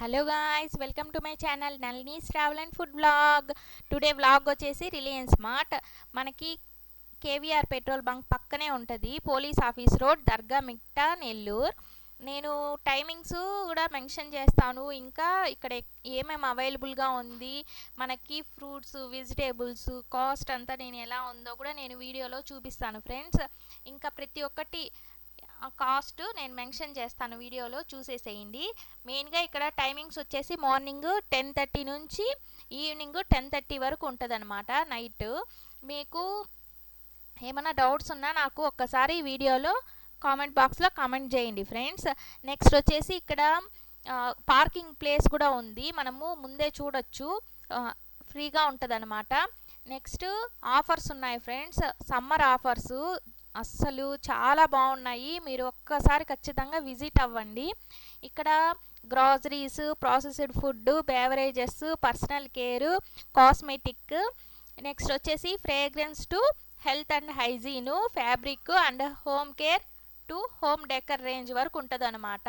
Hello guys welcome to my channel నల్నీస్ travel and food vlog today vlog వచ్చేసి Reliance mart మనకి KVR petrol bunk పక్కనే ఉంటుంది police office road Dargamitta Nellore. నేను timings కూడా mention చేస్తాను. ఇంకా ఇక్కడ ఏమేమి అవైలబుల్గా ఉంది మనకి ఫ్రూట్స్ వెజిటేబుల్స్ కాస్ట్ అంతా నేను ఎలా ఉందో కూడా నేను వీడియోలో చూపిస్తాను ఫ్రెండ్స్ ఇంకా ప్రతి ఒక్కటి కాస్ట్ నేను మెన్షన్ చేస్తాను వీడియోలో చూసేసేయండి. మెయిన్గా ఇక్కడ టైమింగ్స్ వచ్చేసి మార్నింగ్ టెన్ థర్టీ నుంచి ఈవినింగ్ టెన్ థర్టీ వరకు ఉంటుంది అనమాట నైట్. మీకు ఏమైనా డౌట్స్ ఉన్నా నాకు ఒక్కసారి వీడియోలో కామెంట్ బాక్స్లో కామెంట్ చేయండి ఫ్రెండ్స్. నెక్స్ట్ వచ్చేసి ఇక్కడ పార్కింగ్ ప్లేస్ కూడా ఉంది. మనము ముందే చూడొచ్చు. ఫ్రీగా ఉంటుందన్నమాట. నెక్స్ట్ ఆఫర్స్ ఉన్నాయి ఫ్రెండ్స్. సమ్మర్ ఆఫర్స్ అస్సలు చాలా బాగున్నాయి. మీరు ఒక్కసారి ఖచ్చితంగా విజిట్ అవ్వండి. ఇక్కడ groceries processed food beverages personal care cosmetic. Next వచ్చేసి fragrance to health and hygiene fabric and home care to home decor range వరకు ఉంటుంది అనమాట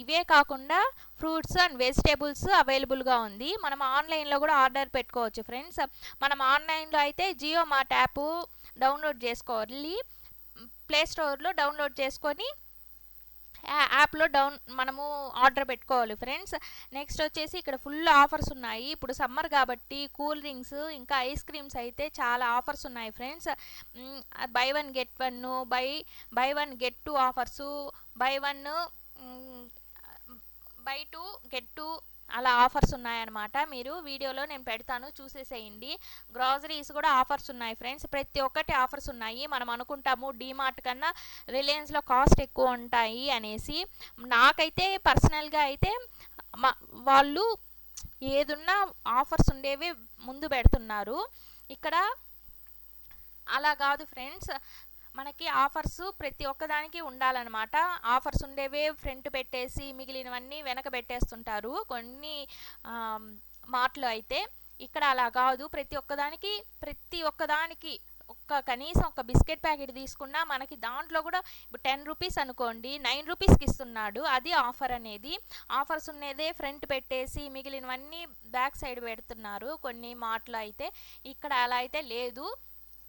ఇవే కాకుండా ఫ్రూట్స్ అండ్ వెజిటేబుల్స్ అవైలబుల్గా ఉంది. మనం ఆన్లైన్లో కూడా ఆర్డర్ పెట్టుకోవచ్చు ఫ్రెండ్స్. మనం ఆన్లైన్లో అయితే జియో మార్ట్ యాప్ డౌన్లోడ్ చేసుకోవాలి. ప్లే స్టోర్లో డౌన్లోడ్ చేసుకొని యాప్లో డౌన్ మనము ఆర్డర్ పెట్టుకోవాలి ఫ్రెండ్స్ నెక్స్ట్ వచ్చేసి ఇక్కడ ఫుల్ ఆఫర్స్ ఉన్నాయి. ఇప్పుడు సమ్మర్ కాబట్టి కూల్ డ్రింక్స్ ఇంకా ఐస్ క్రీమ్స్ అయితే చాలా ఆఫర్స్ ఉన్నాయి friends buy one get one buy buy one get two offers buy one buy two get two అలా ఆఫర్స్ ఉన్నాయన్నమాట. మీరు వీడియోలో నేను పెడతాను చూసేసేయండి. గ్రాసరీస్ కూడా ఆఫర్స్ ఉన్నాయి ఫ్రెండ్స్. ప్రతి ఒక్కటి ఆఫర్స్ ఉన్నాయి. మనం అనుకుంటాము డీమార్ట్ కన్నా రిలయన్స్లో కాస్ట్ ఎక్కువ ఉంటాయి అనేసి. నాకైతే పర్సనల్గా అయితే మా వాళ్ళు ఏదున్నా ఆఫర్స్ ఉండేవి ముందు పెడుతున్నారు. ఇక్కడ అలా కాదు ఫ్రెండ్స్. మనకి ఆఫర్స్ ప్రతి ఒక్కదానికి ఉండాలన్నమాట. ఆఫర్స్ ఉండేవే ఫ్రంట్ పెట్టేసి మిగిలినవన్నీ వెనక పెట్టేస్తుంటారు. కొన్ని మార్ట్లు అయితే ఇక్కడ అలా కాదు. ప్రతి ఒక్కదానికి ప్రతి ఒక్కదానికి ఒక్క కనీసం ఒక బిస్కెట్ ప్యాకెట్ తీసుకున్నా మనకి దాంట్లో కూడా ఇప్పుడు టెన్ రూపీస్ అనుకోండి నైన్ రూపీస్కి ఇస్తున్నాడు. అది ఆఫర్ అనేది. ఆఫర్స్ ఉన్నదే ఫ్రంట్ పెట్టేసి మిగిలినవన్నీ బ్యాక్ సైడ్ పెడుతున్నారు. కొన్ని మార్ట్లో అయితే. ఇక్కడ అలా అయితే లేదు.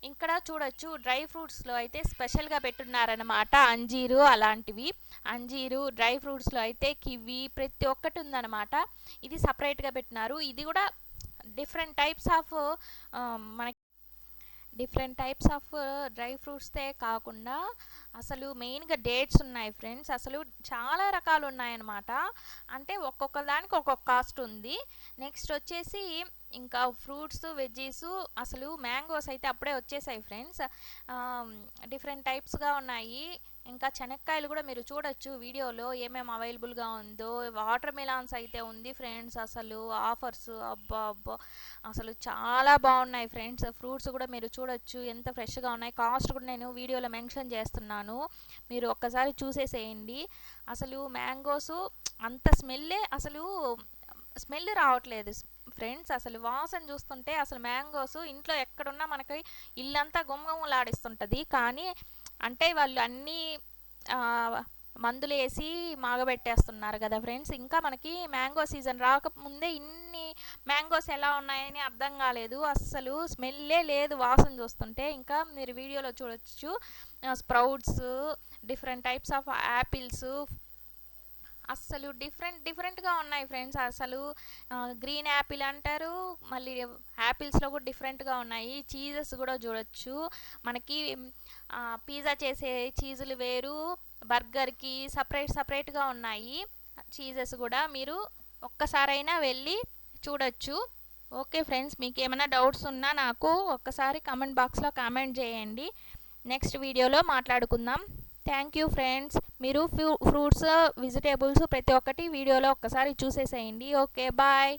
ఇక్కడ చూడొచ్చు డ్రై ఫ్రూట్స్లో అయితే స్పెషల్గా పెట్టున్నారనమాట అంజీరు అలాంటివి. అంజీరు డ్రై ఫ్రూట్స్లో అయితే కివి ప్రతి ఒక్కటి ఉందన్నమాట ఇది సపరేట్గా పెట్టినారు ఇది కూడా డిఫరెంట్ టైప్స్ ఆఫ్ మనకి డిఫరెంట్ టైప్స్ ఆఫ్ డ్రై ఫ్రూట్స్తే కాకుండా అసలు మెయిన్గా డేట్స్ ఉన్నాయి ఫ్రెండ్స్. అసలు చాలా రకాలు ఉన్నాయన్నమాట అంటే ఒక్కొక్క దానికి ఒక్కొక్క కాస్ట్ ఉంది. నెక్స్ట్ వచ్చేసి ఇంకా ఫ్రూట్స్ వెజ్జీస్ అసలు మ్యాంగోస్ అయితే అప్పుడే వచ్చేసాయి ఫ్రెండ్స్. డిఫరెంట్ టైప్స్గా ఉన్నాయి. ఇంకా చెనక్కాయలు కూడా మీరు చూడొచ్చు వీడియోలో ఏమేమి అవైలబుల్గా ఉందో. వాటర్ మిలాన్స్ అయితే ఉంది ఫ్రెండ్స్ అసలు. ఆఫర్స్ అబ్బా అబ్బా. అసలు చాలా బాగున్నాయి ఫ్రెండ్స్. ఫ్రూట్స్ కూడా మీరు చూడొచ్చు. ఎంత ఫ్రెష్గా ఉన్నాయి. కాస్ట్ కూడా నేను వీడియోలో మెన్షన్ చేస్తున్నాను. మీరు ఒక్కసారి చూసేసేయండి. అసలు మ్యాంగోస్ అంత స్మెల్లే అసలు స్మెల్ రావట్లేదు. ఫ్రెండ్స్ అసలు వాసన చూస్తుంటే అసలు మ్యాంగోస్ ఇంట్లో ఎక్కడున్నా మనకి ఇల్లంతా గుమ్మగుమ్మలాడిస్తుంటుంది కానీ అంటే వాళ్ళు అన్నీ మందులు వేసి మాగబెట్టేస్తున్నారు కదా ఫ్రెండ్స్. ఇంకా మనకి మ్యాంగో సీజన్ రాకముందే ఇన్ని మ్యాంగోస్ ఎలా ఉన్నాయని అర్థం కాలేదు. అస్సలు స్మెల్లే లేదు వాసన చూస్తుంటే. ఇంకా మీరు వీడియోలో చూడొచ్చు. Sprouts different types of apples అస్సలు డిఫరెంట్ డిఫరెంట్గా ఉన్నాయి ఫ్రెండ్స్. అసలు గ్రీన్ యాపిల్ అంటారు మళ్ళీ యాపిల్స్లో కూడా డిఫరెంట్గా ఉన్నాయి. చీజెస్ కూడా చూడొచ్చు. మనకి పిజ్జా చేసే చీజులు వేరు బర్గర్కి సపరేట్ సపరేట్గా ఉన్నాయి చీజెస్ కూడా. మీరు ఒక్కసారైనా వెళ్ళి చూడొచ్చు. ఓకే ఫ్రెండ్స్ మీకు ఏమైనా డౌట్స్ ఉన్నా నాకు ఒక్కసారి కమెంట్ బాక్స్లో కామెంట్ చేయండి. నెక్స్ట్ వీడియోలో మాట్లాడుకుందాం. థ్యాంక్ యూ ఫ్రెండ్స్ మీరు ఫ్రూట్స్ వెజిటేబుల్స్ ప్రతి ఒక్కటి వీడియోలో ఒక్కసారి చూసేసేయండి. Okay bye